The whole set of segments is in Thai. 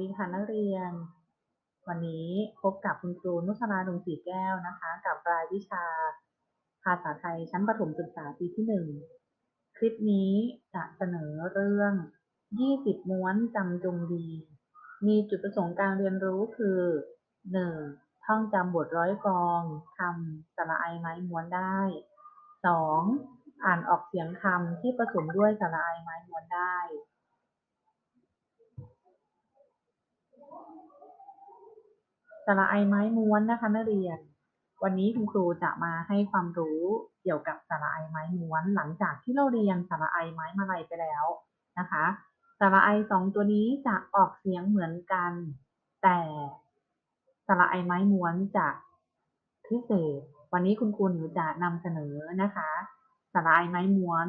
ดีค่ะนักเรียน วันนี้พบกับคุณครูนุชนาดงสีแก้วนะคะ กับรายวิชา ภาษาไทยชั้นประถมศึกษาปีที่หนึ่งคลิปนี้จะเสนอเรื่อง 20 ม้วนจำจงดี มีจุดประสงค์การเรียนรู้คือ 1. ท่องจำบทร้อยกรองคำสระไอไม้ม้วนได้ 2. อ่านออกเสียงคำที่ผสมด้วยสระไอไม้ม้วนได้ สระไอไม้ม้วนนะคะนักเรียน วันนี้คุณครูจะมาให้ความรู้เกี่ยวกับสระไอไม้ม้วน หลังจากที่เราเรียนสระไอไม้มาลัยไปแล้วนะคะสระไอสองตัวนี้จะออกเสียงเหมือนกัน แต่สระไอไม้ม้วนจะพิเศษ วันนี้คุณครูหนูจะนำเสนอนะคะสระไอไม้ม้วน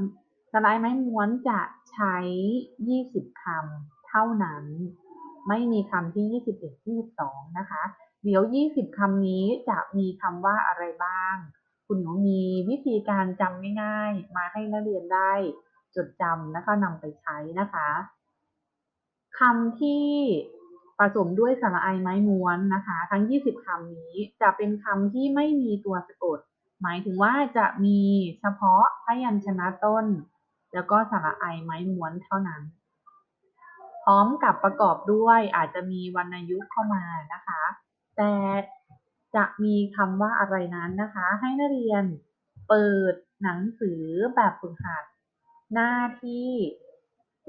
สระไอไม้ม้วนจะใช้ 20คำเท่านั้น ไม่มีคำที่ 21 22 นะคะ เดี๋ยว 20 คำนี้จะมีคำว่าอะไรบ้าง คุณหนูมีวิธีการจำง่ายๆ มาให้นักเรียนได้จดจำนะคะนำไปใช้นะคะคำที่ผสมด้วยสระไอไม้ม้วนนะคะ ทั้ง 20 คำนี้จะเป็นคำที่ไม่มีตัวสะกด หมายถึงว่าจะมีเฉพาะพยัญชนะต้น แล้วก็สระไอไม้ม้วนเท่านั้น พร้อมกับประกอบด้วยอาจจะมีวรรณยุกต์เข้ามานะคะ แต่จะมีคำว่าอะไรนั้นนะคะ ให้นักเรียนเปิดหนังสือแบบฝึกหัดหน้าที่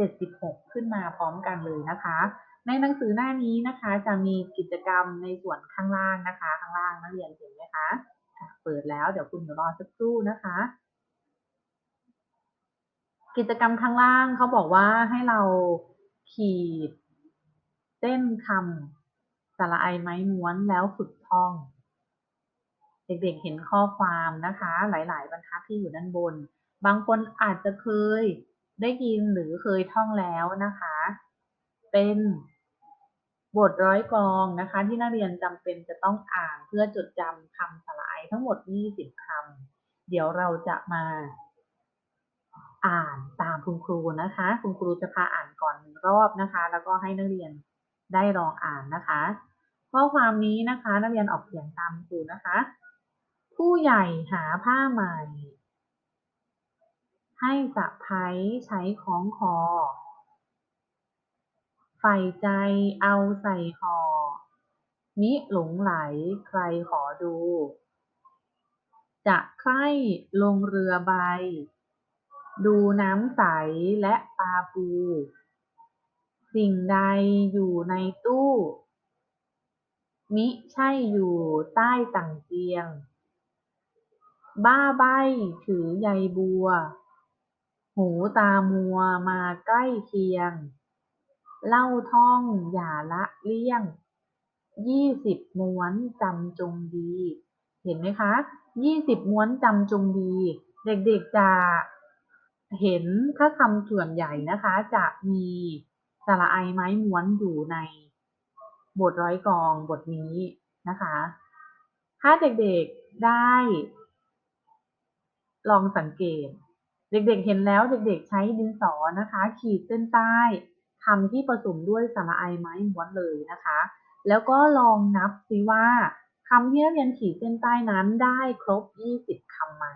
76 ขึ้นมาพร้อมกันเลยนะคะ ในหนังสือหน้านี้นะคะจะมีกิจกรรมในส่วนข้างล่างนะคะ ข้างล่างนักเรียนเห็นไหมคะเปิดแล้วเดี๋ยวคุณรอสักครู่นะคะ กิจกรรมข้างล่างเขาบอกว่าให้เรา ขีดเส้นคำสระไอไม้ม้วนแล้วฝึกท่อง เด็กๆเห็นข้อความนะคะ หลาย ๆ บรรทัดที่อยู่ด้านบน บางคนอาจจะเคยได้ยินหรือเคยท่องแล้วนะคะ เป็นบทร้อยกรองนะคะ ที่นักเรียนจำเป็นจะต้องอ่านเพื่อจดจำคำสระไอทั้งหมด 20คำเดี๋ยวเราจะมา อ่านตามคุณครูนะคะ คุณครูจะพาอ่านก่อนหนึ่งรอบนะคะ แล้วก็ให้นักเรียนได้ลองอ่านนะคะ ข้อความนี้นะคะนักเรียนออกเสียงตามครูนะคะ ผู้ใหญ่หาผ้าใหม่ ให้สะพ้ายใช้คล้องคอใฝ่ใจเอาใส่ห่อมิหลงไหลใครขอดู จะใคร่ลงเรือใบ ดูน้ำใสและปลาปู สิ่งใดอยู่ในตู้ มิใช่อยู่ใต้ต่างเตียง บ้าใบถือใยบัว หูตามัวมาใกล้เคียง เล่าท่องอย่าละเลี่ยง ยี่สิบม้วนจำจงดี เห็นไหมคะ ยี่สิบม้วนจำจงดี เด็กๆจะ เห็นถ้าคำส่วนใหญ่นะคะ จะมีสระไอไม้ม้วนอยู่ในบทร้อยกรองบทนี้นะคะ ถ้าเด็กๆได้ ลองสังเกต เด็กๆเห็นแล้วเด็กๆใช้ดินสอนะคะ ขีดเส้นใต้คำที่ผสมด้วยสระไอไม้ม้วนเลยนะคะ แล้วก็ลองนับซิว่าคำที่นักเรียนขีดเส้นใต้นั้นได้ครบ 20คำไหม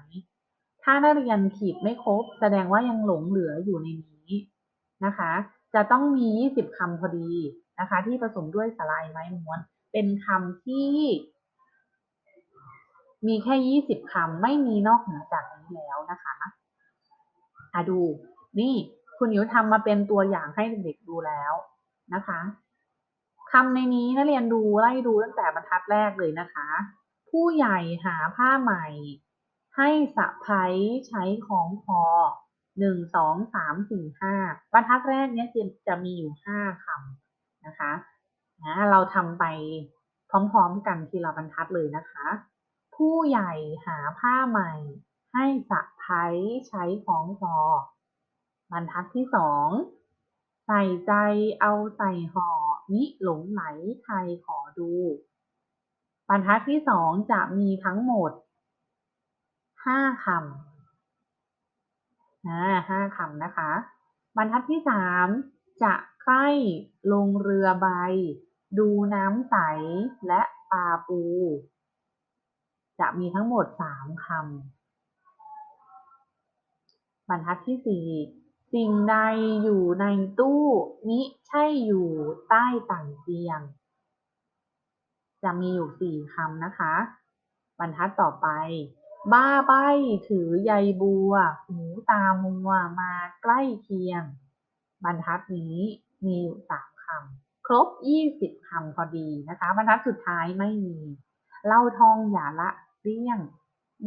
ถ้านักเรียนขีดไม่ครบ แสดงว่ายังหลงเหลืออยู่ในนี้นะคะ จะต้องมี 20คำพอดีนะคะ ที่ผสมด้วยสระไอไม้ม้วน เป็นคำที่ มีแค่ 20คำไม่มีนอกเหนือจากนี้แล้วนะคะอะดู นี่คุณหนิวทำมาเป็นตัวอย่างให้เด็กๆดูแล้วนะคะคำในนี้นักเรียนดูไล่ดูตั้งแต่บรรทัดแรกเลยนะคะ ผู้ใหญ่หาผ้าใหม่ ให้สะพ้ยใช้ของคอหนึ่งสองสามสี่ห้าบรรทัดแรกเนี้ยจะจะมีอยู่ห้าคำนะคะนะเราทำไปพร้อมๆกันทีละบรรทัดเลยนะคะ ผู้ใหญ่หาผ้าใหม่ ให้สะพ้ยใช้ของคอบรรทัดที่สองใส่ใจเอาใส่ห่อมิหลงไหลใครขอดู บรรทัดที่สองจะมีทั้งหมด ห้าคำนะห้าคำนะคะ บรรทัดที่สามจะใคร่ลงเรือใบ ดูน้ำใสและปลาปู จะมีทั้งหมดสามคำบรรทัดที่สี่สิ่งใดอยู่ในตู้มิใช่อยู่ใต้ต่างเตียง จะมีอยู่สี่คำนะคะ บรรทัดต่อไป บ้าใบถือใยบัว หูตามัว มาใกล้เคียง บรรทัดนี้มีอยู่สามคำ ครบยี่สิบคำพอดีนะคะ บรรทัดสุดท้ายไม่มี เล่าทองอย่าละเลี่ยง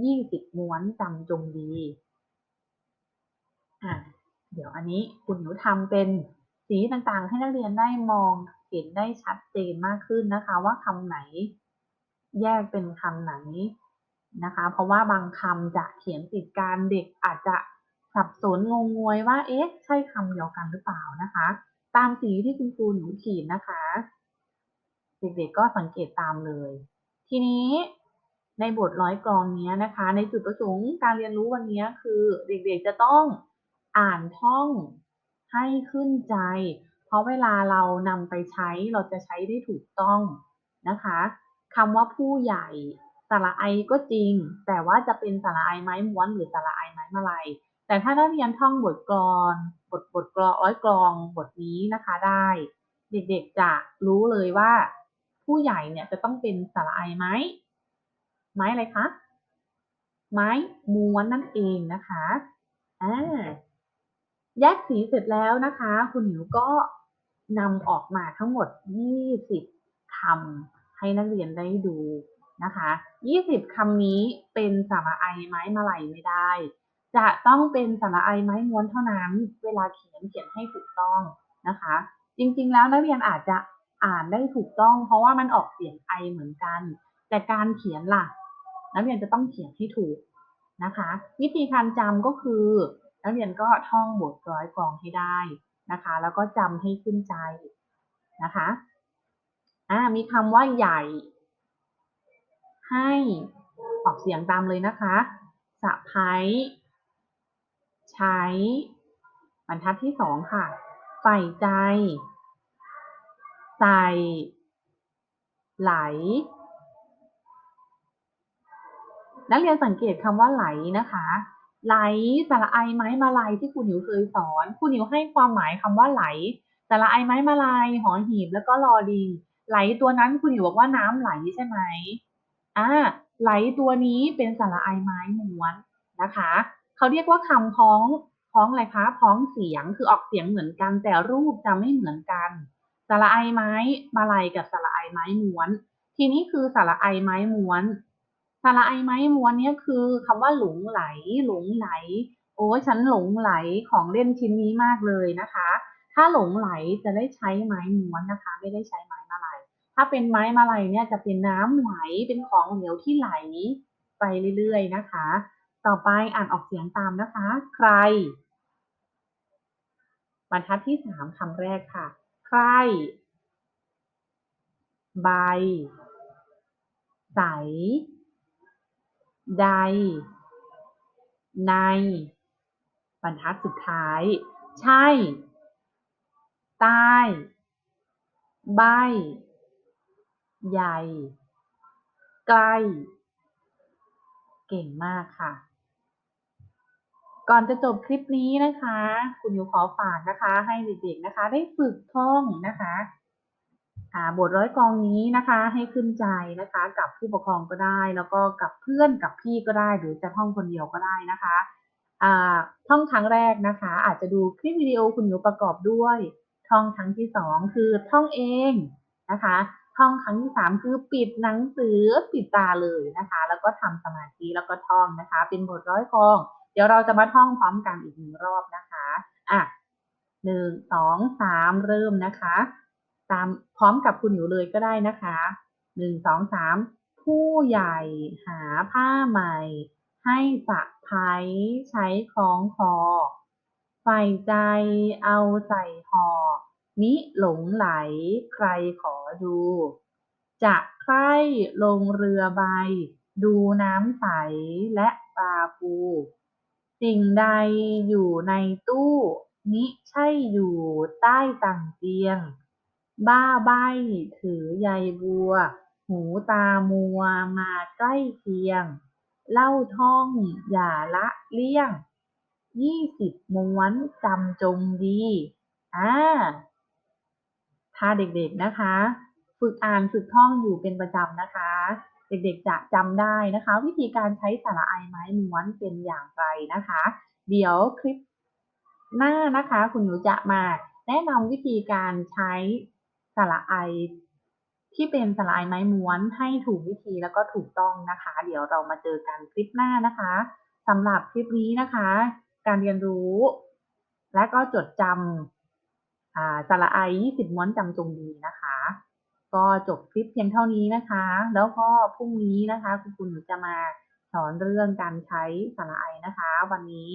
ยี่สิบม้วนจำจงดีอะเดี๋ยวอันนี้คุณหนูทำเป็นสีต่างๆ ให้นักเรียนได้มองเห็นได้ชัดเจนมากขึ้นนะคะ ว่าคำไหน แยกเป็นคำไหน นะคะ เพราะว่าบางคำจะเขียนติดกันเด็กอาจจะสับสนงงงวยว่าเอ๊ะใช่คำเดียวกันหรือเปล่านะคะ ตามสีที่คุณครูหนูขีดนะคะ เด็กๆก็สังเกตตามเลย ทีนี้ในบทร้อยกรองนี้นะคะ ในจุดประสงค์การเรียนรู้วันนี้คือเด็กๆจะต้องอ่านท่องให้ขึ้นใจ เพราะเวลาเรานำไปใช้เราจะใช้ได้ถูกต้องนะคะคำว่าผู้ใหญ่ ระไอก็จริง แต่ว่าจะเป็นสระไอไม้ม้วนหรือสระไอไม้มาลัยแต่ถ้านักเรียนท่องบทกลอนบทบทกลอร้อยกลองบทนี้นะคะได้ เด็กๆจะรู้เลยว่า ผู้ใหญ่เนี่ยจะต้องเป็นสระไอไม้ไม้อะไรคะไม้ม้วนนั่นเองนะคะอ่าแยกสีเสร็จแล้วนะคะ คุณหมิวก็นำออกมาทั้งหมด 20คำให้นักเรียนได้ดู นะคะ20คำนี้เป็นสระไอไม้มาลัยไม่ได้ จะต้องเป็นสระไอไม้ม้วนเท่านั้น เวลาเขียนเขียนให้ถูกต้องนะคะ จริงๆแล้วนักเรียนอาจจะอ่านได้ถูกต้อง เพราะว่ามันออกเสียงไอเหมือนกัน แต่การเขียนล่ะ นักเรียนจะต้องเขียนให้ถูกนะคะ วิธีการจำก็คือ นักเรียนก็ท่องบทร้อยกรองให้ได้นะคะ แล้วก็จำให้ขึ้นใจนะคะอ่ามีคำว่าใหญ่ ให้ออกเสียงตามเลยนะคะสะพ้ายใช้ บรรทัดที่สองค่ะ ใส่ใจ ใส่ ไหล นักเรียนสังเกตคำว่าไหลนะคะ ไหลสระไอไม้มาลายที่ครูหนิวเคยสอนครูหนิวให้ความหมายคำว่าไหลสระไอไม้มาลายหอหีบแล้วก็รอดิงไหลตัวนั้นครูหนิวบอกว่าน้ำไหลใช่ไหม อ่าไหลตัวนี้เป็นสระไอไม้ม้วนนะคะเขาเรียกว่าคำพ้องพ้องอะไรคะพ้องเสียงคือออกเสียงเหมือนกัน แต่รูปจะไม่เหมือนกันสระไอไม้มาลายกับสระไอไม้ม้วน ทีนี้คือสระไอไม้ม้วนสระไอไม้ม้วนเนี่ยคือคำว่าหลงไหล หลงไหล โอ้ฉันหลงไหลของเล่นชิ้นนี้มากเลยนะคะ ถ้าหลงไหลจะได้ใช้ไม้ม้วนนะคะ ไม่ได้ใช้ไม้ ถ้าเป็นไม้มาลัยเนี่ยจะเป็นน้ำไหลเป็นของเหลวที่ไหลไปเรื่อยๆนะคะ ต่อไปอ่านออกเสียงตามนะคะ ใคร บรรทัดที่สามคำแรกค่ะ ใคร ใบ ใส ใด ใน บรรทัดสุดท้าย ใช่ ใต้ ใบ ใหญ่ ใกล้ เก่งมากค่ะ ก่อนจะจบคลิปนี้นะคะ คุณยูขอฝากนะคะ ให้เด็กๆนะคะ ได้ฝึกท่องนะคะบทร้อยกองนี้นะคะ ให้ขึ้นใจนะคะ กับผู้ปกครองก็ได้ แล้วก็กับเพื่อนกับพี่ก็ได้ หรือจะท่องคนเดียวก็ได้นะคะท่องครั้งแรกนะคะ อาจจะดูคลิปวิดีโอคุณอยู่ประกอบด้วย ท่องครั้งที่สองคือท่องเองนะคะ ท่องครั้งที่สามคือปิดหนังสือปิดตาเลยนะคะ แล้วก็ทำสมาธิแล้วก็ท่องนะคะ เป็นบทร้อยกอง เดี๋ยวเราจะมาท่องพร้อมกันอีกหนึ่งรอบนะคะอะหนึ่งสองสามเริ่มนะคะ ตามพร้อมกับคุณอยู่เลยก็ได้นะคะหนึ่งสองสามผู้ใหญ่หาผ้าใหม่ ให้สะพายใช้คล้องคอใฝ่ใจเอาใส่ห่อ มิหลงไหลใครขอดู จะใคร่ลงเรือใบ ดูน้ำใสและปลาปู สิ่งใดอยู่ในตู้มิใช่อยู่ใต้ตังเตียง บ้าใบถือใยบัว หูตามัวมาใกล้เคียง เล่าท่องอย่าละเลี่ยงยี่สิบม้วนจำจงดี อ่า ถ้าเด็กๆนะคะ ฝึกอ่านฝึกท่องอยู่เป็นประจำนะคะ เด็กๆจะจำได้นะคะ วิธีการใช้สระไอไม้ม้วนเป็นอย่างไรนะคะ เดี๋ยวคลิปหน้านะคะ คุณหนูจะมาแนะนำวิธีการใช้สระไอที่เป็นสระไอไม้ม้วนให้ถูกวิธีแล้วก็ถูกต้องนะคะ เดี๋ยวเรามาเจอกันคลิปหน้านะคะสำหรับคลิปนี้นะคะ การเรียนรู้ และก็จดจำ สระไอ20 ม้วนจำจงดีนะคะ ก็จบคลิปเพียงเท่านี้นะคะ แล้วก็พรุ่งนี้นะคะ คุณครูหนูจะมาสอนเรื่องการใช้สระไอนะคะ วันนี้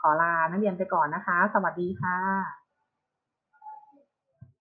ขอลานักเรียนไปก่อนนะคะ สวัสดีค่ะ